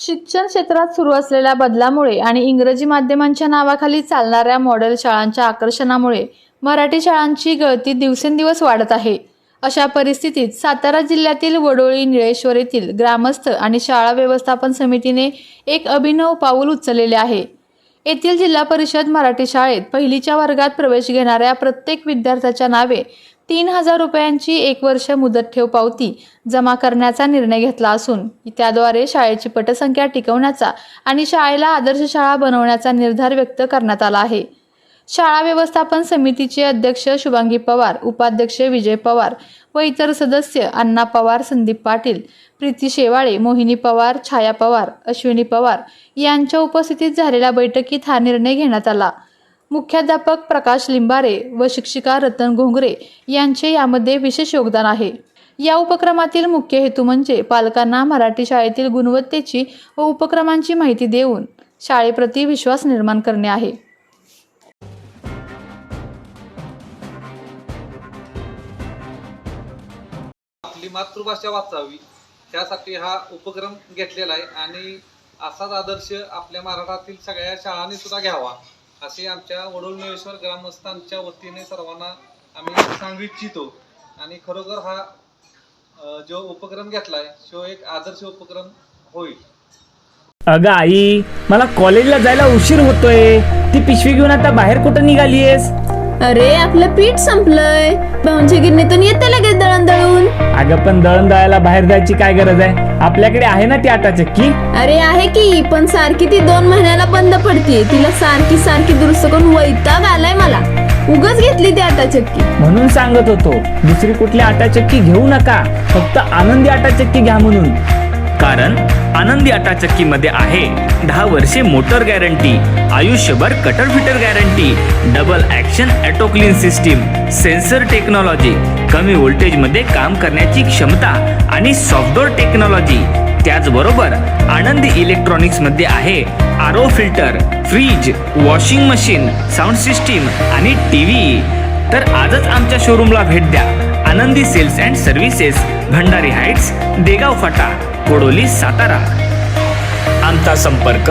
शिक्षण क्षेत्रात सुरू असलेल्या बदलामुळे आणि इंग्रजी माध्यमांच्या नावाखाली चालणाऱ्या मॉडेल शाळांच्या आकर्षणामुळे मराठी शाळांची गळती दिवसेंदिवस वाढत आहे. अशा परिस्थितीत सातारा जिल्ह्यातील वडोळी निळेश्वर येथील ग्रामस्थ आणि शाळा व्यवस्थापन समितीने एक अभिनव पाऊल उचललेले आहे. येथील जिल्हा परिषद मराठी शाळेत पहिलीच्या वर्गात प्रवेश घेणाऱ्या प्रत्येक विद्यार्थ्याच्या नावे तीन हजार रुपयांची एक वर्ष मुदत ठेव पावती जमा करण्याचा निर्णय घेतला असून त्याद्वारे शाळेची पटसंख्या टिकवण्याचा आणि शाळेला आदर्श शाळा बनवण्याचा निर्धार व्यक्त करण्यात आला आहे. शाळा व्यवस्थापन समितीचे अध्यक्ष शुभांगी पवार उपाध्यक्ष विजय पवार व इतर सदस्य अण्णा पवार संदीप पाटील प्रीती शेवाळे मोहिनी पवार छाया पवार अश्विनी पवार यांच्या उपस्थितीत झालेल्या बैठकीत हा निर्णय घेण्यात आला. मुख्याध्यापक प्रकाश लिंबारे व शिक्षिका रतन घोंगरे यांचे यामध्ये विशेष योगदान आहे. या उपक्रमातील मुख्य हेतू म्हणजे पालकांना मराठी शाळेतील गुणवत्तेची व उपक्रमांची माहिती देऊन शाळेप्रती विश्वास निर्माण करणे आहे. आपली मातृभाषा वाचावी त्यासाठी हा उपक्रम घेतलेला आहे आणि असाच आदर्श आपल्या महाराष्ट्रातील सगळ्या शाळांनी सुद्धा घ्यावा. असे आमच्या वडोल निळेश्वर ग्रामस्थांच्या वतीने सर्वांना आम्ही सांगू इच्छितो. आणि खरोखर हा जो उपक्रम घेतलाय तो एक आदर्श उपक्रम होईल. अगं आई मला कॉलेजला जायला उशीर होतोय. ती पिशवी घेऊन आता बाहेर कुठं निघालीयस? अरे आपलं पीठ संपलंय. भाऊंच्या गिरणीतून येते लगेच दळण दळून. अगं पण दळण दळायला बाहेर जायची काय गरज आहे? आपल्याकडे आहे ना ती आटा चक्की अरे आहे की पण सारखी ती दोन महिन्याला बंद पडतीये तिला सारखी सारखी दुरुस्त करून वैताग आलाय मला. उगच घेतली ती आटा चक्की म्हणून सांगत होतो दुसरी कुठली आटा चक्की घेऊ नका. फक्त आनंदी आटा चक्की घ्या म्हणून. कारण आनंदी आटा चक्कीमध्ये आहे. दहा वर्षे मोटर गॅरंटी आयुष्यभर cutter fitter guarantee double action auto clean system sensor technology कमी व्होल्टेजमध्ये काम करण्याची क्षमता आणि सॉफ्टवेअर टेक्नॉलॉजी त्याचबरोबर आनंदी इलेक्ट्रॉनिक्समध्ये आहे R O filter fridge washing machine sound system आणि टी व्ही तर आजच आमच्या शोरूमला भेट द्या. Anandi sales and services Bhandari heights Degaon फाटा. कोडोली सातारा. आमचा संपर्क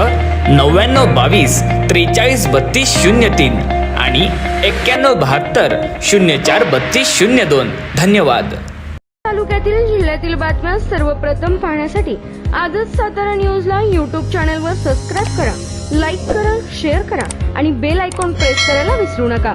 नव्याण्णव बावीस त्रेचाळीस बत्तीस शून्य तीन आणि एक्क्याण्णव बहात्तर शून्य चार बत्तीस शून्य दोन. धन्यवाद. तालुक्यातील जिल्ह्यातील बातम्या सर्वप्रथम पाहण्यासाठी आजच सातारा न्यूजला यूट्यूब चॅनलवर सबस्क्राईब करा लाईक करा शेअर करा आणि बेल आयकॉन प्रेस करायला विसरू नका.